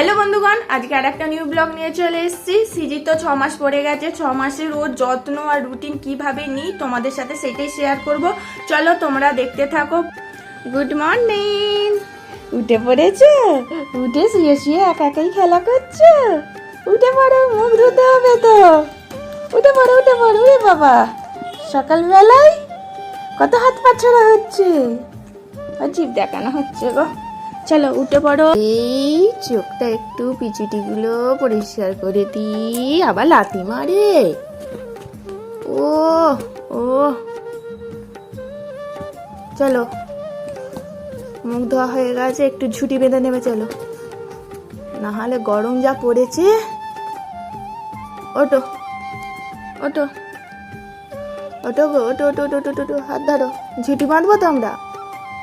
Hello বন্ধুগণ, আজকে আর একটা নিউ ব্লগ নিয়ে চলে এসেছি। সিজি তো মাস পড়ে গেছে মাসের ওর যত্ন আর রুটিন কীভাবে নিই তোমাদের সাথে সেটাই শেয়ার করব। চলো তোমরা দেখতে থাকো। গুড মর্নিং উঠে পড়েছে? উঠে শুয়ে শুয়ে একা একাই খেলা করছে? উঠে পড়ো, মুখ ধুতে হবে তো। উঠে পড়ো উঠে পড়ো রে বাবা। সকালবেলায় কত হাত পাছড়া হচ্ছে? জিভ দেখানো হচ্ছে গো। চলো, উঠে পড়ো। এই চোখটা একটু পিচুটিগুলো পরিষ্কার করে দি, আবার লাথি মারে। ও ও চলো, মুখ ধোয়া হয়ে গেছে, একটু ঝুটি বেঁধে নেবে, চলো। না হলে গরম যা পড়েছে। ওটো ওটো ওটো ওটো ওটো ওটো ওটো, হাত ধরো। ঝুটি বাঁধবো তো আমরা?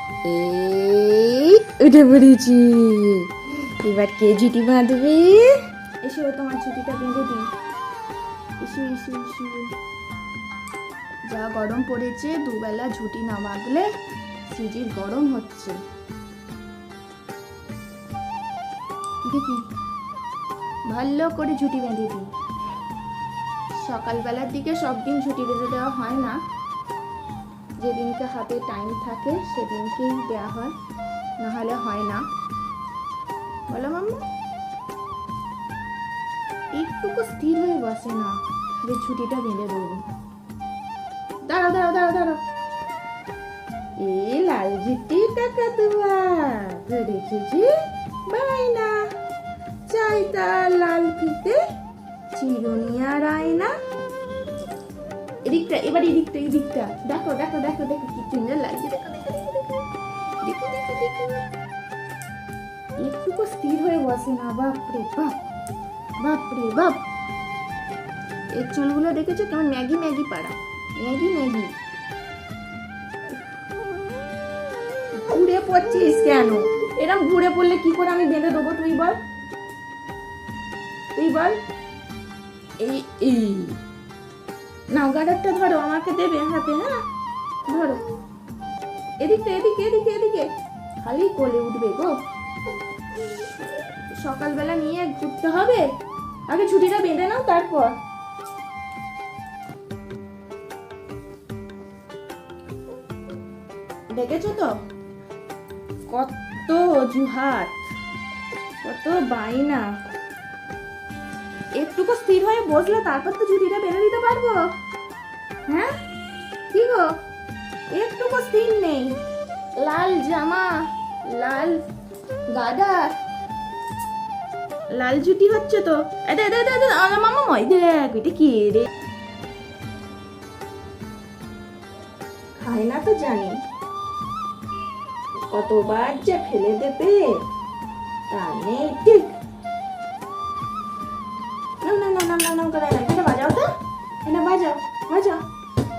এই পড়েছি এবার কে ঝুটি বাঁধবে। এসো, তোমার ছুটিটা বেঁধে দিই। এসো এসো এসো। যা গরম পড়েছে, দুবেলা ঝুটি না বাঁধলে সিজির গরম হচ্ছে। দেখি। ভালো করে ঝুটি বেঁধে দিই। সকালবেলার দিকে সব দিন ছুটি বেঁধে দেওয়া হয় না। যেদিনকে হাতে টাইম থাকে, সেদিনকেই দেওয়া হয়। নাহলে হয় না। বলো মাম্মা। একটুকু স্থির হয়ে বসে না, যে ছুটিটা বেঁধে দেবো। দাঁড়াও দাঁড়াও দাঁড়াও দাঁড়াও। এ লাল জিটি টাকা তোমার ধরেছি বাইনা চাই তার লাল ফিতে, চিরুনি আর আয়না। এদিকটা, এবার এদিকটা এদিকটা। দেখো দেখো দেখো দেখো কি সুন্দর লাগছে। দেখো দেখো দেখো দেখো একটুকু স্থির হয়ে বসে না, বাপরে, বাপ বাপরে, বাপ। এর চুলগুলো দেখেছ কেমন ম্যাগি ম্যাগি পাড়া? Maggi Maggi. ঘুরে পড়ছিস কেন? এরকম ঘুরে পড়লে কি করে আমি বেঁধে দেবো তুই বল? তুই বল? এই এই। নাও গার্ডারটা ধরো, আমাকে দেবে হাতে হ্যাঁ? ধরো। এদিকে এদিকে এদিকে এদিকে। খালি কোলে উঠবে গো। সকালবেলা নিয়ে ঘুরতে হবে। আগে ছুটিটা বেঁধে নাও তারপর। দেখেছ তো? কত অজুহাত। কত বাইনা একটুকু স্থির হয়ে বসলে তারপর তো ছুটিটা বেঁধে দিতে পারব। হ্যাঁ? কি গো? একটুকু স্থির নেই। লাল জামা লাল গাদা লাল জুটি হচ্ছে তো। মামা ময় দেখ এটা কি রে? খায় না তো জানি। কতবার যে ফেলে দেবে তা নেই ঠিক। না না না না না করে না এটা বাজাও তো। এটা বাজাও বাজাও।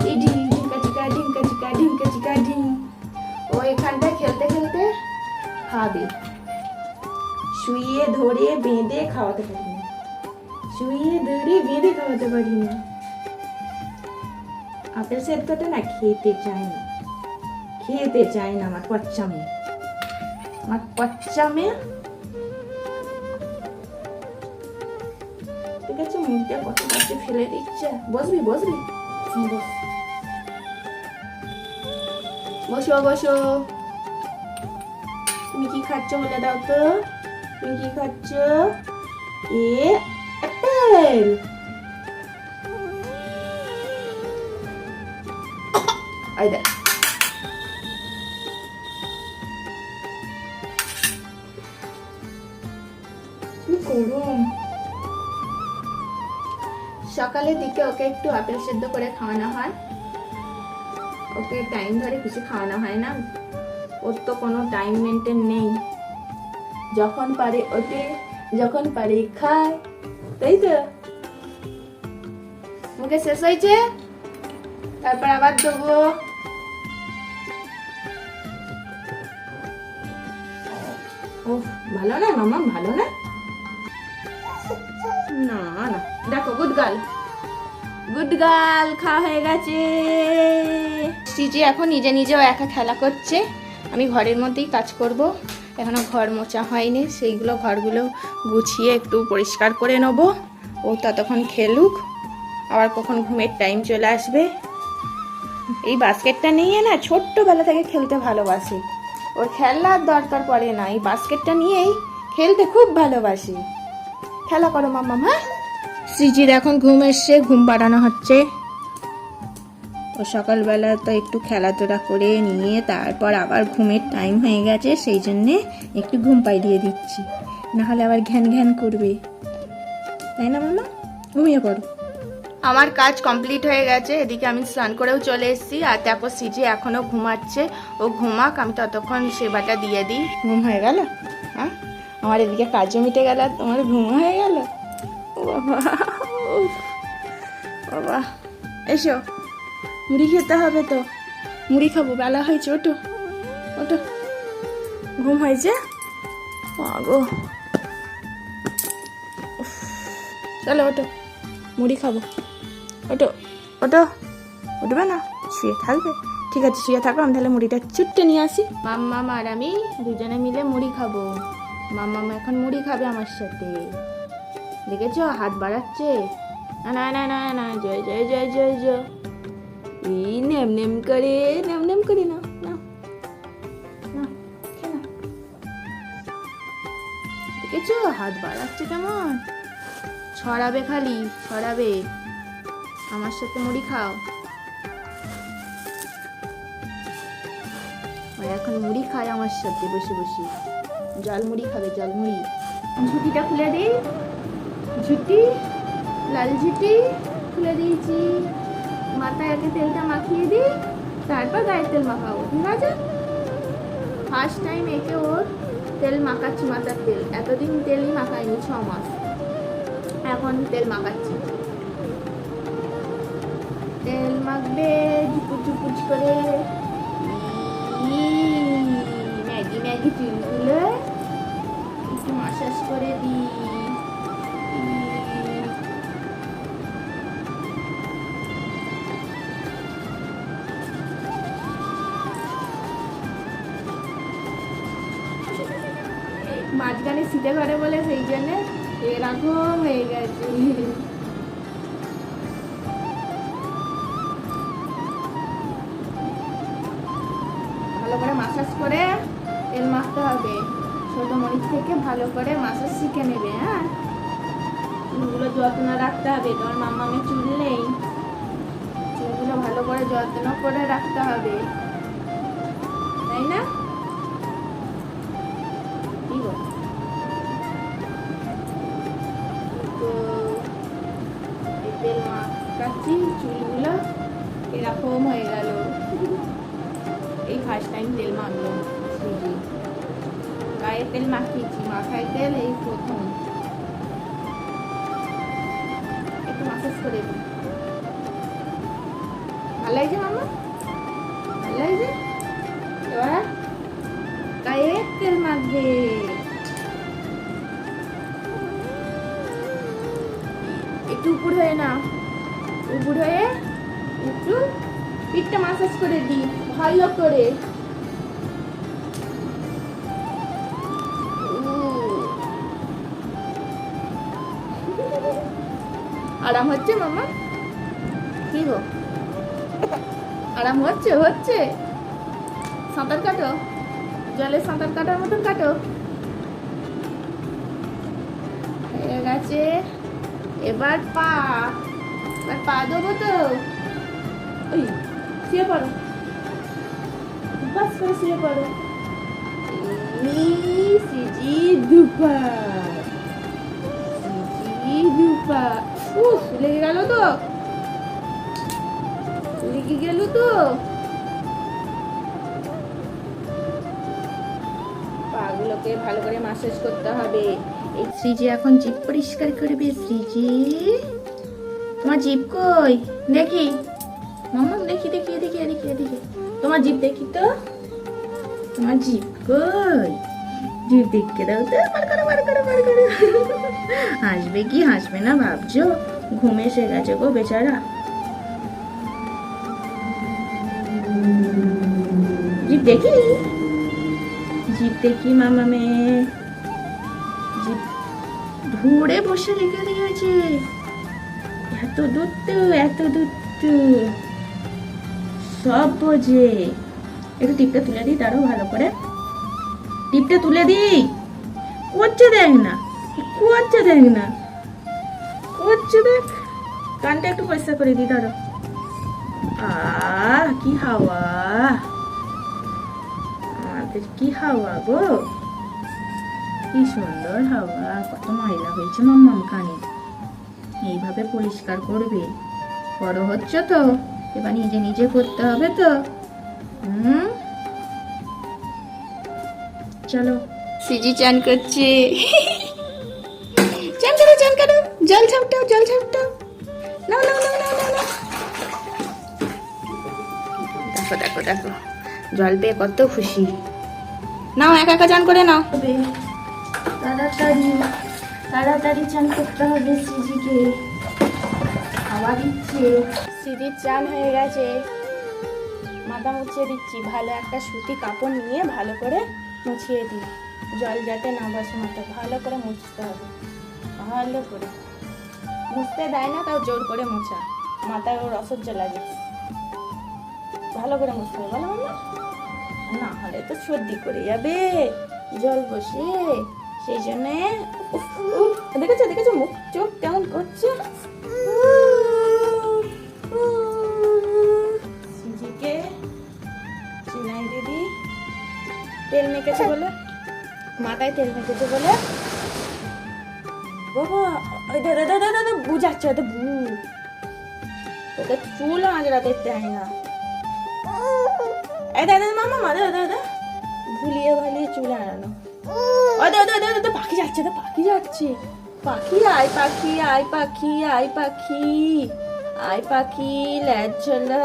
এই ঢিল ঢিঙ্কা চিকা ঢিঙ্কা চিকা ঢিঙ্কা চিকা ঢিং ও এখানটায় খেলতে খেলতে খাবে। শুইয়ে ধরে বেঁধে খাওয়াতে পারি না। শুইয়ে ধরে বেঁধে খাওয়াতে পারি না। আপেল সেদ্ধটা না খেতে চায় না। খেতে চায় না আমার পচ্চা মেয়ে আমার পচ্চা মেয়ে আছে কত কাছে ফেলে দিচ্ছে বসবি বসবি। বসো বসো। তুমি কি খাচ্ছ বলে দাও তো? তুমি কি খাচ্ছ? এ, অ্যাপেল। আই দেখ। সকালের দিকে ওকে একটু আপেল সেদ্ধ করে খাওয়ানো হয়। ওকে টাইম ধরে কিছু খাওয়ানো হয় না। ওর তো কোনো টাইম মেনটেন নেই। যখন পারে ওঠে যখন পারে খায় তাই তো? মুখে শেষ হয়েছে? তারপর আবার দেবো ও ভালো না মামা? ভালো না? না না। দেখো গুড গার্ল গুড গার্ল, খাওয়া হয়ে গেছে। সিজি এখন নিজে নিজেও একা খেলা করছে। আমি ঘরের মধ্যেই কাজ করব। এখনও ঘর মোচা হয়নি, সেইগুলো ঘরগুলো গুছিয়ে একটু পরিষ্কার করে নেব। ও ততক্ষণ খেলুক, আবার কখন ঘুমের টাইম চলে আসবে। এই বাস্কেটটা নিয়ে না ছোট্টবেলা থেকে খেলতে ভালোবাসি। ওর খেলার দরকার পড়ে না, এই বাস্কেটটা নিয়েই খেলতে খুব ভালোবাসি। খেলা করো মাম্মা হ্যাঁ? সৃজির এখন ঘুম এসছে ঘুম পাড়ানো হচ্ছে। ও সকালবেলা তো একটু খেলাধুলা করে নিয়ে তারপর আবার ঘুমের টাইম হয়ে গেছে সেই জন্যে একটু ঘুম পাই দিয়ে দিচ্ছি। নাহলে আবার ঘ্যান ঘ্যান করবে। তাই না মামা? ঘুমিয়ে পড়ো। আমার কাজ কমপ্লিট হয়ে গেছে এদিকে আমি স্নান করেও চলে এসেছি আর তারপর সিজি এখনও ঘুমাচ্ছে। ও ঘুমাক আমি ততক্ষণ সেবাটা দিয়ে দিই। ঘুম হয়ে গেল? হ্যাঁ আমার এদিকে কাজও মিটে গেল আর তোমার ঘুম হয়ে গেল? বাবা এসো, মুড়ি খেতে হবে তো। মুড়ি খাব, বেলা হয়েছে ওটো ওটো ঘুম হয়েছে? গো চলো ওটো মুড়ি খাব। ওটো ওটো উঠবে না? শুয়ে থাকবে। ঠিক আছে, শুয়ে থাকো, আমি তাহলে মুড়িটা চুট্টে নিয়ে আসি। মাম্মা আর আমি দুজনে মিলে মুড়ি খাব। মাম্মা এখন মুড়ি খাবে আমার সাথে। দেখেছ? হাত বাড়াচ্ছে। না না না না না, জয় জয় জয় জয় জয়। এই নেম নেম করে, নেম নেম করে না। দেখেছ? হাত বাড়াচ্ছে কেমন? ছড়াবে খালি, ছড়াবে। আমার সাথে মুড়ি খাও। ও এখন মুড়ি খায় আমার সাথে বসে বসে। জল মুড়ি খাবে জল মুড়ি ঝুটিটা খুলে দিই ঝুটি, লাল ঝুটি খুলে দিয়েছি। মাথায় আগে তেলটা মাখিয়ে দিই, তারপর গায়ের তেল মাখাবো, ঠিক আছে? ফার্স্ট টাইম একে ওর তেল মাখাচ্ছি, মাথার তেল। এতদিন তেলই মাখাইনি, ছ মাস। এখন তেল মাখাচ্ছি। তেল মাখবে, ঝুপুর করে। ম্যাগি ম্যাগি চুলগুলো একটু মাসাজ করে দিই। মাঝখানে শীতে ঘরে বলে সেই জন্য এরকম হয়ে গেছে। ভালো করে মাসাজ করে তেল মাখতে হবে। ছোট মরিচ থেকে ভালো করে মাসাজ শিখে নেবে হ্যাঁ? চুলগুলো যত্ন রাখতে হবে তোমার মামামের চুল নেই। চুলগুলো ভালো করে যত্ন করে রাখতে হবে। তাই না? মাখাচ্ছি চুলগুলো এরকম হয়ে গেল এই ফার্স্ট টাইম তেল মাখলো গায়ে তেল মাখিয়েছি মাথায় তেল এই প্রথম। একটু মাসাজ করে দিই ভালো লাগছে মামা? ভালো লাগছে এবার গায়ে তেল মাখবে একটু উপর হয়ে না? উপর হয়ে একটু পিঠটা মাসাজ করে দিই, ভালো করে। আরাম হচ্ছে মামা? কি গো? আরাম হচ্ছে হচ্ছে। সাঁতার কাটো? জলে সাঁতার কাটার মতন কাটো? হয়ে গেছে। এবার পা। এবার পা দেবো তো। ওই শুয়ে পড়ো। বাস করে শুয়ে পড়ো। সিজি দুপার সিজি দুপার উফ লেগে গেল তো। লেগে গেল তো। পাগুলোকে ভালো করে মাসাজ করতে হবে। এই শ্রীজি এখন জিপ পরিষ্কার করবে শ্রীজি তোমার জিপ কই? দেখি। মামা, দেখি দেখি এদিকে এদিকে এদিকে তোমার জিপ দেখি তো? তোমার জিপ কই? জিপ দেখতে দাও তো। হাসবে কি? হাসবে না, ভাবছ? ঘুমে এসে গেছে গো বেচারা। জিপ দেখি? জিপ দেখি, মামা মেয়ে। ধরে বসে রেখে দিয়েছে। এত দুধ তো এত দুধ তো সব বোঝে। একটু টিপটা তুলে দিই তারও ভালো করে। টিপটা তুলে দিই। করছে দেখ না, করছে দেখ না। করছে দেখ। কানটা একটু পরিষ্কার করে দিই ধরো আহ, কি হাওয়া। আমাদের কি হাওয়া গো। কি সুন্দর হাওয়া, কত ময়লা হয়েছে মাম্মাম কানে। এইভাবে পরিষ্কার করবে। বড় হচ্ছে তো? এবার নিজে নিজে করতে হবে তো। হুম? চলো। সিজি চান করছে। চান করো চান করো। জল ছাপটাও জল ছাপটাও নাও নাও নাও নাও নাও নাও। দেখো দেখো দেখো। জল পেয়ে কত খুশি। নাও একা একা চান করে নাও। তাড়াতাড়ি। তাড়াতাড়ি চান করতে হবে সিজিকে। খাওয়া দিচ্ছে সিজির চান হয়ে গেছে। মাথা মুছিয়ে দিচ্ছি। ভালো একটা সুতি কাপড় নিয়ে ভালো করে মুছিয়ে দিই। জল যাতে না বসে মাথা ভালো করে মুছতে হবে। ভালো করে। মুছতে দেয় না, তাও জোর করে মোছা। মাথায় ওর অসহ্য লাগে। ভালো করে মুছতে হবে, ভালো না হলে তো সর্দি করে যাবে। জল বসে। সেই জন্যে দেখেছ দেখেছ, মুখ, চোখ কেমন করছে? দিদি তেল মেখেছে বলে? মাথায় তেল মেখেছে বলে? বাবা দাদা দাদা দাদা বুঝাচ্ছে ওটা বু। ওটা চুল আঁচড়াতে দেয় না। এই দাদা মামা দাদা দাদা ভুলিয়ে ভালিয়ে চুল দাদা পাখি যাচ্ছে তো পাখি যাচ্ছে। পাখি আয় পাখি আয় পাখি আয় পাখি আয় পাখি ল্যাচলা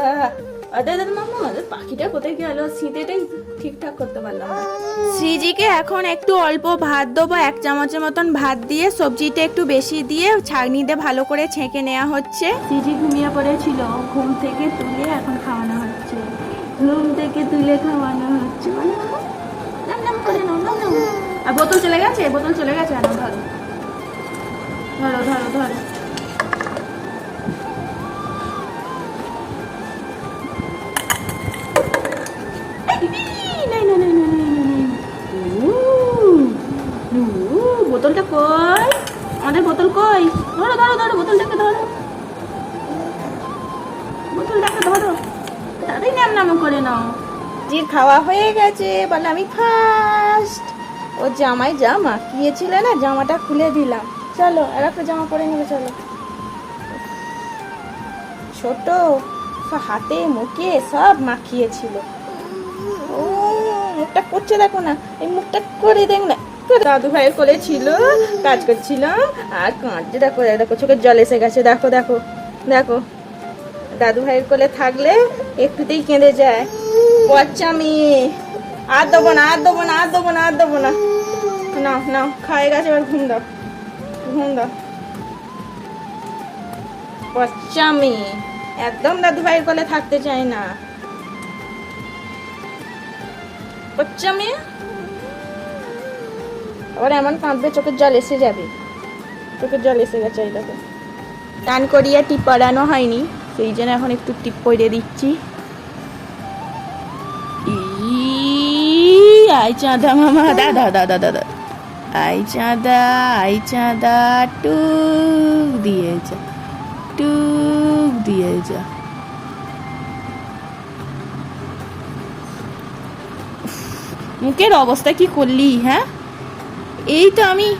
দাদা দাদা মামা আমাদের পাখিটা কোথায় গেল? শীতেটাই ঠিকঠাক করতে পারলাম শ্রীজিকে এখন একটু অল্প ভাত দেবো এক চামচের মতন ভাত দিয়ে সবজিটা একটু বেশি দিয়ে ছাগনি দিয়ে ভালো করে ছেঁকে নেওয়া হচ্ছে। শ্রীজি ঘুমিয়ে পড়েছিল ঘুম থেকে তুলে এখন খাওয়ানো হচ্ছে। ঘুম থেকে তুলে খাওয়ানো হচ্ছে মানে নাম আর বোতল চলে গেছে? বোতল চলে গেছে? ধরো। ধরো ধরো ধরো। বোতলটা কই? আমাদের বোতল কই? ধরো ধরো ধরো, বোতলটাকে ধরো। বোতলটাকে ধরো। নাম নাম করে নাও। জির খাওয়া হয়ে গেছে। বলে, আমি ফার্স্ট ও জামাই যা মাখিয়েছিল না, জামাটা খুলে দিলাম। চলো, আর একটা জামা পরে নেবে, চলো। ছোট হাতে, মুখে সব মাখিয়েছিল। ও, মুখটা করছে দেখো না, এই মুখটা করে দেখ না। দাদু ভাইয়ের কোলে ছিল, কাজ করছিলাম, আর কাঁদছে, দেখো দেখো, চোখের জল এসে গেছে, দেখো দেখো দেখো। দাদু ভাইয়ের কোলে থাকলে একটুতেই কেঁদে যায়। বাচ্চা মেয়ে। আর দেবো না, আর দেবো না, আর দেবো না, আর দেবো না। নাও নাও খাওয়া গেছে, এবার ঘুম দাও ঘুম দাও। মেয়ে একদম দাদু ভাইয়ের কোলে থাকতে চায় না। মেয়ে আবার এমন কাঁদবে, চোখের জল এসে যাবে। চোখের জল এসে গেছে এই দেখো। টান করিয়ে টিপ পরানো হয়নি, সেই জন্য এখন একটু টিপ পরিয়ে দিচ্ছি। আই চাঁদা মামা দাদা দাদা দাদা আই চাঁদা আই চাঁদা, টুক দিয়ে যা, টুক দিয়ে যা। মুখের অবস্থা কি করলি হ্যাঁ? এই তো আমি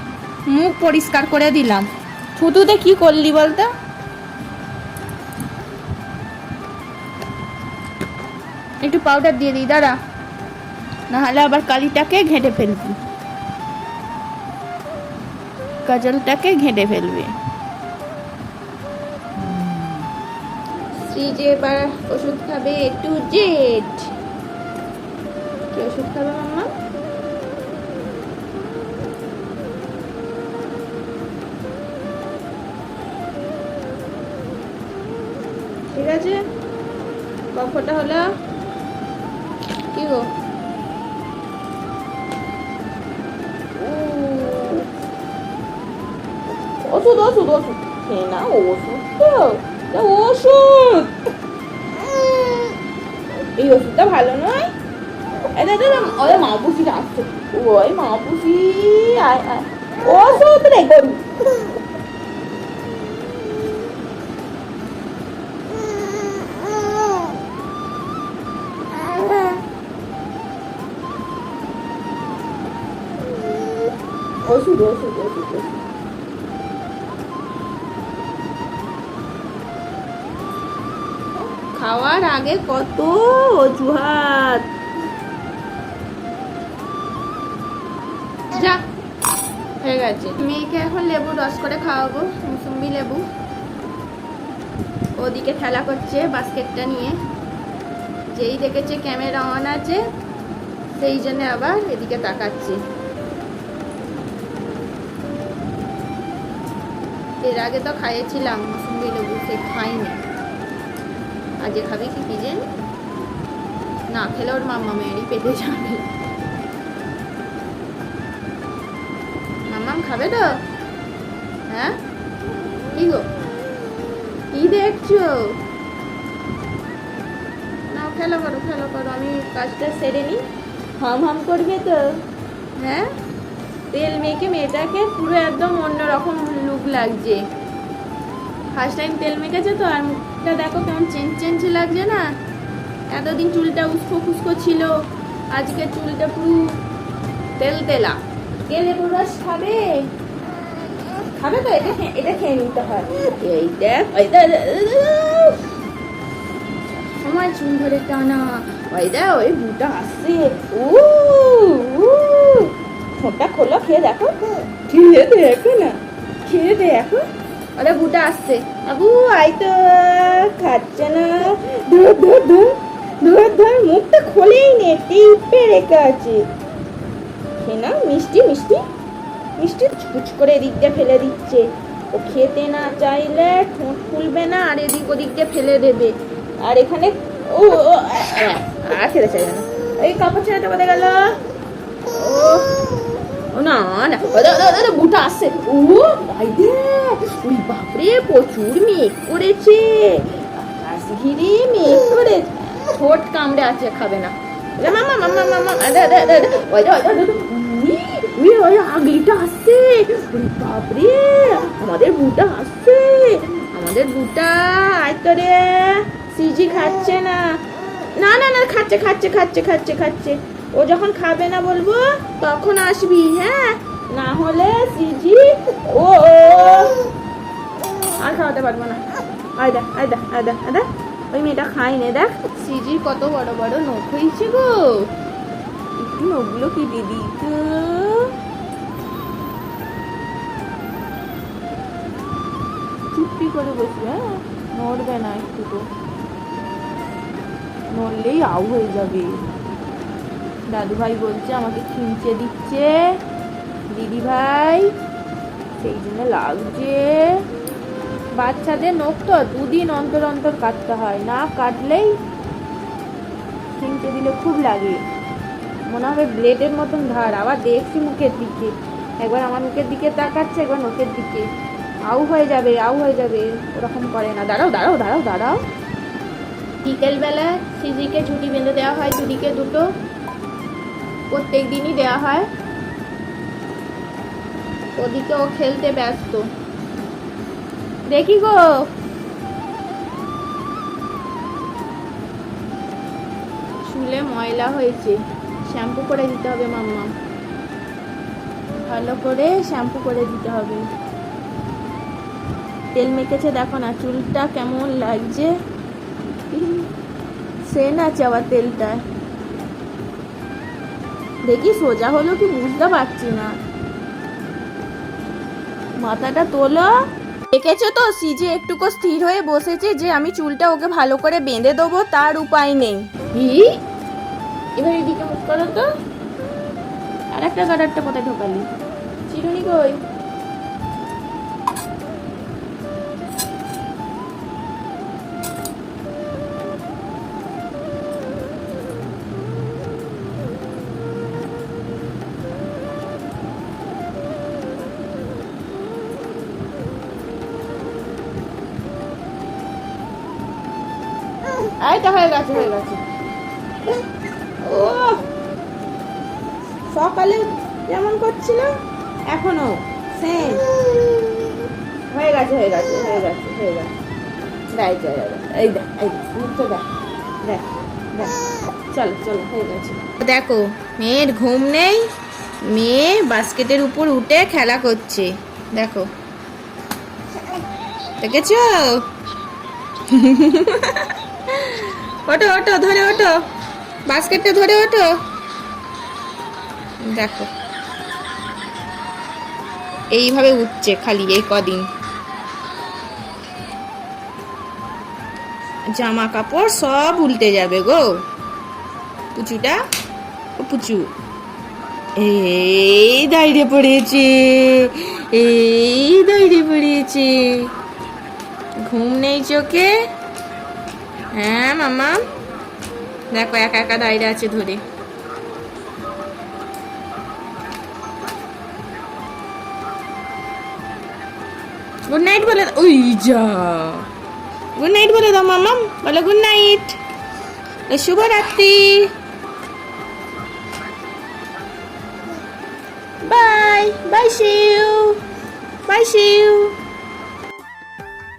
মুখ পরিষ্কার করে দিলাম। থুতুতে কি করলি বলতো? একটু পাউডার দিয়ে দিই, দাঁড়া। নাহলে আবার কালিটাকে ঘেঁটে ফেলবি। কাজলটাকে ঘেঁটে ফেলবে। এবার ওষুধ খাবে ওষুধ খাবে ঠিক আছে, কফটা হলো, কি গো? ওষুধ ওষুধ ওষুধ খেয়ে না ওষুধ তো ওষুধ এই ওষুধটা ভালো নয় এটা ওই মা পুষিটা আসছে ওই মা পুষি ওষুধ রে গরু ওষুধ ওষুধ ওষুধ ওষুধ খাওয়ার আগে কত অজুহাত। যা, হয়ে গেছে। মেয়েকে এখন লেবু রস করে খাওয়াবো মুসুম্বি লেবু। ওদিকে খেলা করছে বাস্কেটটা নিয়ে। যেই দেখেছে ক্যামেরা অন আছে, সেই জন্য আবার এদিকে তাকাচ্ছে। এর আগে তো খাইয়েছিলাম মুসুম্বি লেবু, সে খাইনি আজকে খাবি কি কি জানি? না, খেলে ওর মাম্মা মেয়েরই পেটে যাবে। মাম্মাম খাবে তো? হ্যাঁ? কি গো? কি দেখছ? না খেলো করো খেলো করো, আমি কাজটা সেরে নিই। হাম হাম করবে তো? হ্যাঁ? তেল মেখে মেয়েটাকে পুরো একদম অন্যরকম লুক লাগছে। ফার্স্ট টাইম তেল মেখেছে তো, আর মুখটা দেখো কেমন চেঞ্জ চেঞ্জ লাগছে না? এতদিন চুলটা উস্কো ফুস্কো ছিল, আজকে চুলটা পুরো তেল তেলা। লেবুর রস খাবে? খাবে তো? এটা এটা খেয়ে নিতে হয়। এই দেখ, ওই সময় চুল ধরে টানা। ওই দেখ, ওই বুটা আসছে। উ। ঠোঁটটা খোলো, খেয়ে দেখো। খেয়ে দেখো না। খেয়ে দেখো। ওরে বুটা আসছে। আবু আই তো, খাচ্ছে না। ধর ধর ধর ধর ধর, মুখটা খোলেই নে, টিপে রেখে আছে খেয়ে নাও মিষ্টি মিষ্টি। মিষ্টি ছুচ করে এদিক দিয়ে ফেলে দিচ্ছে। ও খেতে না চাইলে ঠোঁট খুলবে না, আর এদিক ওদিক দিয়ে ফেলে দেবে। আর এখানে ও আর খেতে চাইবে না। এই কাপড় ছেড়েতে কোথায় গেল। ও না না। বুটা ও বাপরে, প্রচুর মেঘ করেছে। আকাশ ঘিরে মেঘ করে ঠোঁট কামড়ে আছে, খাবে না। আগলিটা আসছে। বাপরে, আমাদের বুটা আসছে। আমাদের বুটা, আয় তো রে। সিজি খাচ্ছে না। না না না, খাচ্ছে খাচ্ছে খাচ্ছে খাচ্ছে খাচ্ছে। ও যখন খাবে না বলব? তখন আসবি হ্যাঁ? না হলে সিজি ও আর খাওয়াতে পারব না। আয় দেখ আয় দেখ আয় দেখ আয় ওই মেয়েটা খাই নে দেখ। সিজির কত বড় বড় নখ হয়েছে গো। একটু নখগুলো কি দিদি তো? চুপটি করে বসবে হ্যাঁ? নড়বে না একটু তো। নড়লেই আউ হয়ে যাবে। দাদু ভাই বলছে, আমাকে খিঞ্চে দিচ্ছে। দিদি ভাই সেই জন্য লাগছে। বাচ্চাদের নখ তো দুদিন অন্তর অন্তর কাটতে হয়, না কাটলেই খিঞ্চে দিলে খুব লাগে। মনে হবে ব্লেডের মতন ধার আবার দেখছি মুখের দিকে। একবার আমার মুখের দিকে তাকাচ্ছে, একবার নখের দিকে। আউ হয়ে যাবে, আউ হয়ে যাবে, ওরকম করে না। দাঁড়াও দাঁড়াও দাঁড়াও দাঁড়াও। বিকেলবেলা সিজিকে ছুটি বেঁধে দেওয়া হয় দুদিকে দুটো। প্রত্যেক দিনই দেওয়া হয়। ওদিকে ও খেলতে ব্যস্ত। দেখি গো। চুলে ময়লা হয়েছে। শ্যাম্পু করে দিতে হবে মাম্মা। ভালো করে শ্যাম্পু করে দিতে হবে। তেল মেখেছে দেখো না, চুলটা কেমন লাগছে। সেন আছে আবার তেলটা। দেখি সোজা হলো কি বুঝতে পারছি না। মাথাটা তোলো। দেখেছ তো সিজে একটুকু স্থির হয়ে বসেছে যে আমি চুলটা ওকে ভালো করে বেঁধে দেবো তার উপায় নেই। এবার এদিকে মুখ করো তো। আর একটা গাডারটা কোথায় ঢোকালি? চিরুনি কই? হয়ে গেছে ও সকালে যেমন করছিল এখনও সেম হয়ে গেছে হয়ে গেছে হয়ে গেছে হয়ে গেছে। দেখ এই দেখ এই দেখ দেখ দেখ। চলো চলো, হয়ে গেছে। দেখো, মেয়ের ঘুম নেই, মেয়ে বাস্কেটের উপর উঠে খেলা করছে। দেখো। দেখেছ? ওটো ওটো ধরে ওটো বাস্কেটটা ধরে ওটো দেখো। এইভাবে উঠছে খালি এই কদিন। জামা কাপড় সব উল্টে যাবে গো। পুচুটা, ও পুচু। এই দাঁড়িয়ে পড়েছে, এই দাঁড়িয়ে পড়েছে। ঘুম নেই চোখে। হ্যাঁ মামা। দেখো, একা একা দাঁড়িয়ে আছে ধরে। গুড নাইট বলে ওই যা। গুড নাইট বলে দাও, মামা। বলো গুড নাইট শুভরাত্রি। বাই বাই শিউ বাই শিউ